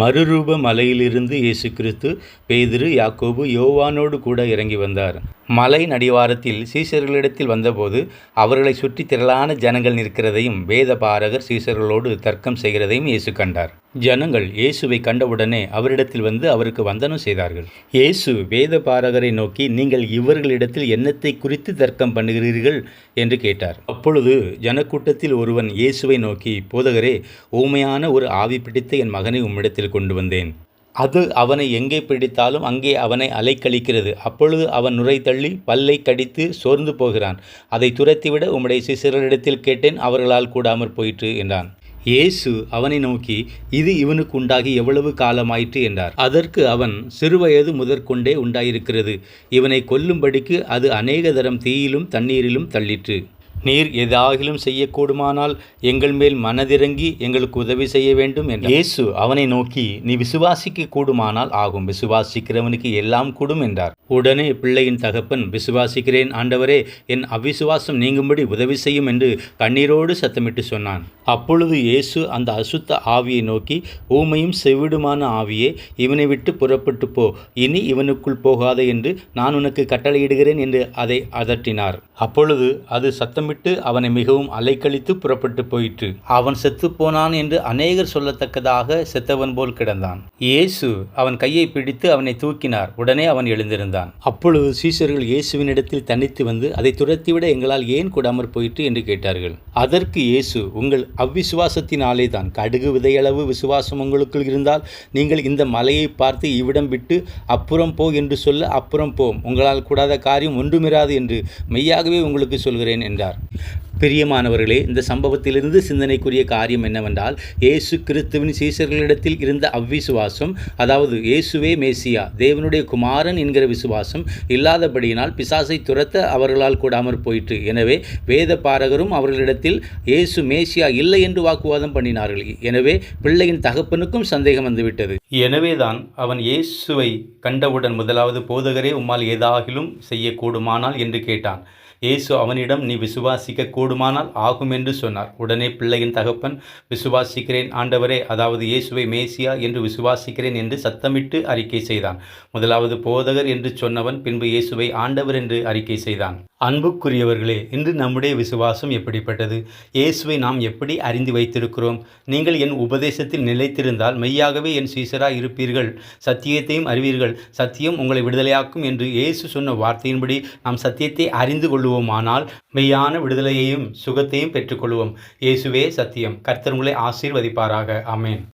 மறுரூப மலையிலிருந்து இயேசு கிறிஸ்து பேதிரு யாக்கோபு யோவானோடு கூட இறங்கி வந்தார். மலை நடிவாரத்தில் சீசர்களிடத்தில் வந்தபோது அவர்களை சுற்றி திரளான ஜனங்கள் நிற்கிறதையும் வேத பாரகர் சீசர்களோடு தர்க்கம் செய்கிறதையும் இயேசு கண்டார். ஜனங்கள் இயேசுவை கண்டவுடனே அவரிடத்தில் வந்து அவருக்கு வந்தனம் செய்தார்கள். இயேசு வேத பாரகரை நோக்கி நீங்கள் இவர்களிடத்தில் என்னத்தை குறித்து தர்க்கம் பண்ணுகிறீர்கள்? என்று கேட்டார். அப்பொழுது ஜனக்கூட்டத்தில் ஒருவன் இயேசுவை நோக்கி போதகரே ஊமையான ஒரு ஆவி பிடித்த என் மகனை உம்மிடத்தில் கொண்டு வந்தேன். அது அவனை எங்கே பிடித்தாலும் அங்கே அவனை அலைக்கழிக்கிறது. அப்பொழுது அவன் நுரை தள்ளி பல்லை கடித்து சோர்ந்து போகிறான். அதை துரத்திவிட உம்முடைய சிசிறரிடத்தில் கேட்டேன் அவர்களால் கூடாமற் போயிற்று என்றான். இயேசு அவனை நோக்கி இது இவனுக்கு உண்டாகி எவ்வளவு காலமாயிற்று? என்றார். அதற்கு அவன் சிறுவயது முதற்கொண்டே உண்டாயிருக்கிறது. இவனை கொல்லும்படிக்கு அது அநேக தரம் தீயிலும் தண்ணீரிலும் தள்ளிற்று. நீர் எதாகிலும் செய்யக்கூடுமானால் எங்கள் மேல் மனதிறங்கி எங்களுக்கு உதவி செய்ய வேண்டும் என்று இயேசு அவனை நோக்கி நீ விசுவாசிக்க கூடுமானால் ஆகும் விசுவாசிக்கிறவனுக்கு எல்லாம் கூடும் என்றார். உடனே பிள்ளையின் தகப்பன் விசுவாசிக்கிறேன் ஆண்டவரே என் அவிசுவாசம் நீங்கும்படி உதவி செய்யும் என்று கண்ணீரோடு சத்தமிட்டு சொன்னான். அப்பொழுது இயேசு அந்த அசுத்த ஆவியை நோக்கி ஊமையும் செவிடுமான ஆவியே இவனை விட்டு புறப்பட்டு போ இனி இவனுக்குள் போகாதே என்று நான் உனக்கு கட்டளையிடுகிறேன் என்று அதை அதட்டினார். அப்பொழுது அது சத்தமிட்டு அவனை மிகவும் அலைக்கழித்து புறப்பட்டு போயிற்று. அவன் செத்து போனான் என்று அநேகர் சொல்லத்தக்கதாக செத்தவன் போல் கிடந்தான். இயேசு அவன் கையை பிடித்து அவனை தூக்கினார். உடனே அவன் எழுந்திருந்தான். அப்பொழுது சீசர்கள் இயேசுவினிடத்தில் தனித்து வந்து அதை துரத்திவிட எங்களால் ஏன் கூடாமற் போயிற்று? என்று கேட்டார்கள். அதற்கு இயேசு உங்கள் அவ்விசுவாசத்தினாலே தான் கடுகு விதையளவு விசுவாசம் உங்களுக்குள் இருந்தால் நீங்கள் இந்த மலையை பார்த்து இவ்விடம் விட்டு அப்புறம் போ என்று சொல்ல அப்புறம் போம். உங்களால் கூடாத காரியம் ஒன்றுமிராது என்று மெய்யாகவே உங்களுக்கு சொல்கிறேன் என்றார். பிரியமானவர்களே இந்த சம்பவத்திலிருந்து சிந்தனைக்குரிய காரியம் என்னவென்றால் இயேசு கிறிஸ்துவின் சீசர்களிடத்தில் இருந்த அவ்விசுவாசம் அதாவது இயேசுவே மேசியா தேவனுடைய குமாரன் என்கிற விசுவாசம் இல்லாதபடியினால் பிசாசை துரத்த அவர்களால் கூடாமற் போயிற்று. எனவே வேத பாரகரும் அவர்களிடத்தில் இயேசு மேசியா இல்லை என்று வாக்குவாதம் பண்ணினார்கள். எனவே பிள்ளையின் தகப்பனுக்கும் சந்தேகம் வந்துவிட்டது. எனவேதான் அவன் இயேசுவை கண்டவுடன் முதலாவது போதகரே உம்மால் ஏதாகிலும் செய்யக்கூடுமானால்? என்று கேட்டான். இயேசு அவனிடம் நீ விசுவாசிக்க கூடுமானால் ஆகும் என்று சொன்னார். உடனே பிள்ளையின் தகப்பன் விசுவாசிக்கிறேன் ஆண்டவரே அதாவது இயேசுவை மேசியா என்று விசுவாசிக்கிறேன் என்று சத்தமிட்டு அறிக்கை செய்தான். முதலாவது போதகர் என்று சொன்னவன் பின்பு இயேசுவை ஆண்டவர் என்று அறிக்கை செய்தான். அன்புக்குரியவர்களே இன்று நம்முடைய விசுவாசம் எப்படிப்பட்டது? இயேசுவை நாம் எப்படி அறிந்து வைத்திருக்கிறோம்? நீங்கள் என் உபதேசத்தில் நிலைத்திருந்தால் மெய்யாகவே என் சீசராக இருப்பீர்கள். சத்தியத்தையும் அறிவீர்கள். சத்தியம் உங்களை விடுதலையாக்கும் என்று இயேசு சொன்ன வார்த்தையின்படி நாம் சத்தியத்தை அறிந்து கொள்ளும் கொள்ளுவோமானால் மெய்யான விடுதலையையும் சுகத்தையும் பெற்றுக்கொள்வோம். இயேசுவே சத்தியம். கர்த்தர் உங்களை ஆசீர்வதிப்பாராக. அமேன்